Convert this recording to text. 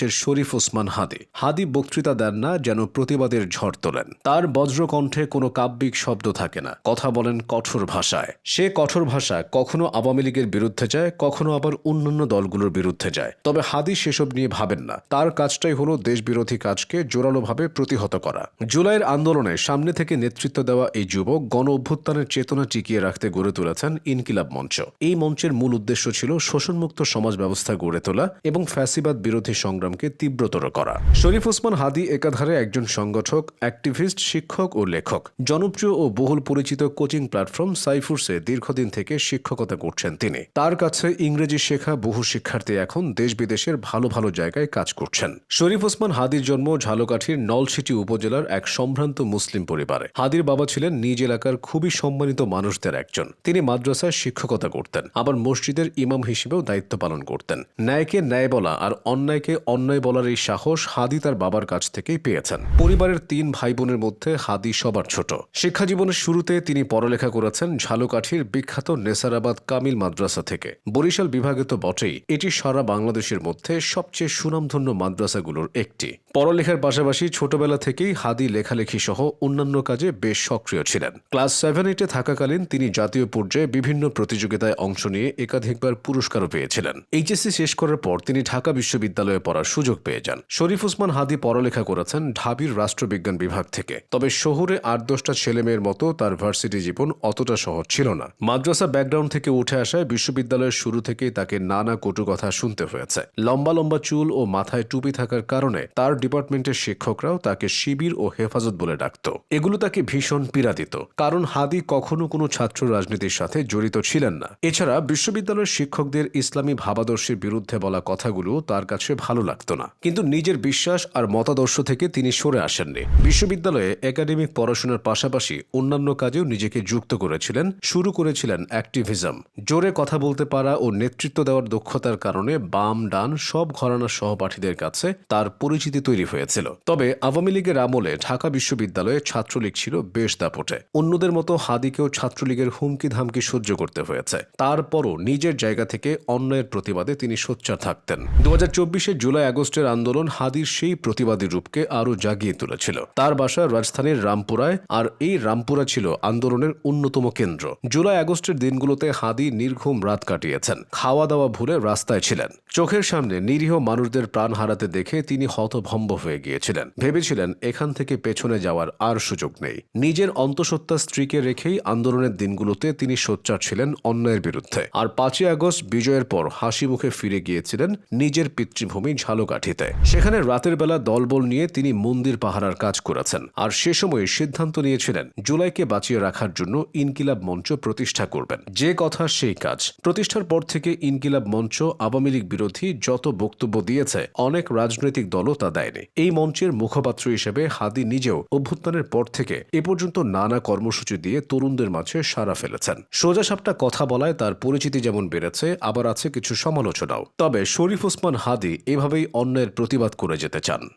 মঞ্চের শরীফ ওসমান হাদি। হাদি বক্তৃতা দেন না, যেন প্রতিবাদের ঝড় তোলেন। তার বজ্রকণ্ঠে কোনো কাব্যিক শব্দ থাকে না। কথা বলেন কঠোর ভাষায়। সে কঠোর ভাষা কখনো আওয়ামী লীগের বিরুদ্ধে যায়, কখনো আবার অন্যান্য দলগুলোর বিরুদ্ধে যায়। তবে হাদি সেসব নিয়ে ভাবেন না। তার কাজটাই হলো দেশবিরোধী কাজকে জোরালোভাবে প্রতিহত করা। জুলাইয়ের আন্দোলনে সামনে থেকে নেতৃত্ব দেওয়া এই যুবক গণ অভ্যুত্থানের চেতনা টিকিয়ে রাখতে গড়ে তুলেছেন ইনকিলাব মঞ্চ। এই মঞ্চের মূল উদ্দেশ্য ছিল শোষণমুক্ত সমাজ ব্যবস্থা গড়ে তোলা এবং ফ্যাসিবাদ বিরোধী সংগ্রামকে তীব্রতর করা। শরীফ ওসমান হাদি একাধারে একজন সংগঠক, অ্যাক্টিভিস্ট, শিক্ষক ও লেখক। জনপ্রিয় ও বহুল পরিচিত কোচিং প্ল্যাটফর্ম সাইফুর্সে দীর্ঘদিন থেকে শিক্ষকতা করছেন তিনি। তার কাছে ইংরেজি শেখা বহু শিক্ষার্থী এখন দেশ বিদেশের ভালো ভালো জায়গায় কাজ করছেন। শরীফ ওসমান হাদির জন্ম ঝালকাঠির নলছিটি উপজেলার এক সম্ভ্রান্ত মুসলিম পরিবারে। হাদির বাবা ছিলেন নিজ এলাকার খুবই সম্মানিত মানুষদের একজন। তিনি মাদ্রাসায় শিক্ষকতা করতেন, আবার মসজিদের ইমাম হিসেবেও দায়িত্ব পালন করতেন। ন্যায়কে ন্যায় বলা আর অন্যায়কে অন্যায় বলার এই সাহস হাদি তার বাবার কাছ থেকেই পেয়েছেন। পরিবারের তিন ভাই বোনের মধ্যে হাদি সবার ছোট। শিক্ষা জীবনের শুরুতে তিনি পড়ালেখা করেছেন ঝালকাঠির বিখ্যাত নেসারাবাদ কামিল মাদ্রাসা থেকে। বরিশাল বিভাগে তো বটেই, এটি সারা বাংলাদেশের মধ্যে সবচেয়ে সুনামধন্য মাদ্রাসাগুলোর একটি। পড়ালেখার পাশাপাশি ছোটবেলা থেকেই হাদি লেখালেখি সহ অন্যান্য কাজে বেশ সক্রিয় ছিলেন। ক্লাস সেভেন, এইটে থাকাকালীন তিনি জাতীয় পর্যায়ে বিভিন্ন প্রতিযোগিতায় অংশ নিয়ে একাধিকবার পুরস্কারও পেয়েছিলেন। এইচএসসি শেষ করার পর তিনি ঢাকা বিশ্ববিদ্যালয়ে পড়ার সুযোগ পেয়ে যান। শরীফ উসমান হাদি পড়ালেখা করেছেন ঢাবির রাষ্ট্রবিজ্ঞান বিভাগ থেকে। তবে শহুরে আট দশটা ছেলেমেয়ের মতো তার ভার্সিটি জীবন অতটা সহজ ছিল না। মাদ্রাসা ব্যাকগ্রাউন্ড থেকে উঠে আসায় বিশ্ববিদ্যালয়ের শুরু থেকেই তাকে নানা কটু কথা শুনতে হয়েছে। লম্বা লম্বা চুল ও মাথায় টুপি থাকার কারণে তার ডিপার্টমেন্টের শিক্ষকরাও তাকে শিবির ও হেফাজত বলে ডাকত। এগুলো তাকে ভীষণ পীড়া দিত। কারণ হাদি কখনো কোনো ছাত্র রাজনীতির সাথে জড়িত ছিলেন না। এছাড়া বিশ্ববিদ্যালয়ের শিক্ষকদের ইসলামী ভাবাদর্শের বিরুদ্ধে বলা কথাগুলো তার কাছে ভালো লাগতো। না। কিন্তু নিজের বিশ্বাস আর মতাদর্শ থেকে তিনি সরে আসেননি। বিশ্ববিদ্যালয়ে একাডেমিক পড়াশোনার পাশাপাশি অন্যান্য কাজেও নিজেকে যুক্ত করেছিলেন, শুরু করেছিলেন অ্যাক্টিভিজম। জোরে কথা বলতে পারা ও নেতৃত্ব দেওয়ার দক্ষতার কারণে বাম, ডান সব ঘরানার সহপাঠীদের কাছে তার পরিচিতি তৈরি হয়েছিল। তবে আওয়ামী লীগের আমলে ঢাকা বিশ্ববিদ্যালয়ে ছাত্রলীগ ছিল বেশ দাপটে। অন্যদের মতো হাদিকেও ছাত্রলীগের হুমকি ধামকি সহ্য করতে হয়েছে। তারপরও নিজের জায়গা থেকে অন্যায়ের প্রতিবাদে তিনি সোচ্চার থাকতেন। দু হাজার জুলাই আগস্টের আন্দোলন হাদির সেই প্রতিবাদী রূপকে আরও জাগিয়ে তুলেছিল। তার বাসা রাজধানীর রামপুরায় আর এই রামপুরা ছিল আন্দোলনের অন্যতম কেন্দ্র। জুলাই আগস্টের দিনগুলোতে হাদি নির্ঘুম রাত কাটিয়েছেন। খাওয়া দাওয়া ভুলে রাস্তায় ছিলেন। চোখের সামনে নিরীহ মানুষদের প্রাণ হারাতে দেখে তিনি হতভম্ব হয়ে গিয়েছিলেন। ভেবেছিলেন এখান থেকে পেছনে যাওয়ার আর সুযোগ নেই। নিজের অন্তঃসত্ত্বা স্ত্রীকে রেখেই আন্দোলনের দিনগুলোতে তিনি সোচ্চার ছিলেন অন্যায়ের বিরুদ্ধে। আর পাঁচই আগস্ট বিজয়ের পর হাসি মুখে ফিরে গিয়েছিলেন নিজের পিতৃভূমি ঝালকাঠিতে সেখানে রাতের বেলা দলবল নিয়ে তিনি মন্দির পাহারার কাজ করেছেন। আর সে সময় সিদ্ধান্ত নিয়েছিলেন, জুলাইকে বাঁচিয়ে রাখার জন্য ইনকিলাব মঞ্চ প্রতিষ্ঠা করবেন। যে কথা সেই কাজ। প্রতিষ্ঠার পর থেকে ইনকিলাব মঞ্চ আওয়ামী লীগ বিরোধী যত বক্তব্য দিয়েছে, অনেক রাজনৈতিক দলও তা দেয়নি। এই মঞ্চের মুখপাত্র হিসেবে হাদি নিজেও অভ্যুত্থানের পর থেকে এ পর্যন্ত নানা কর্মসূচি দিয়ে তরুণদের মাঝে সাড়া ফেলেছেন। সোজাসাপটা কথা বলায় তার পরিচিতি যেমন বেড়েছে, আবার আছে কিছু সমালোচনাও। তবে শরীফ ওসমান হাদি এভাবেই অন্যের প্রতিবাদ করে যেতে চান।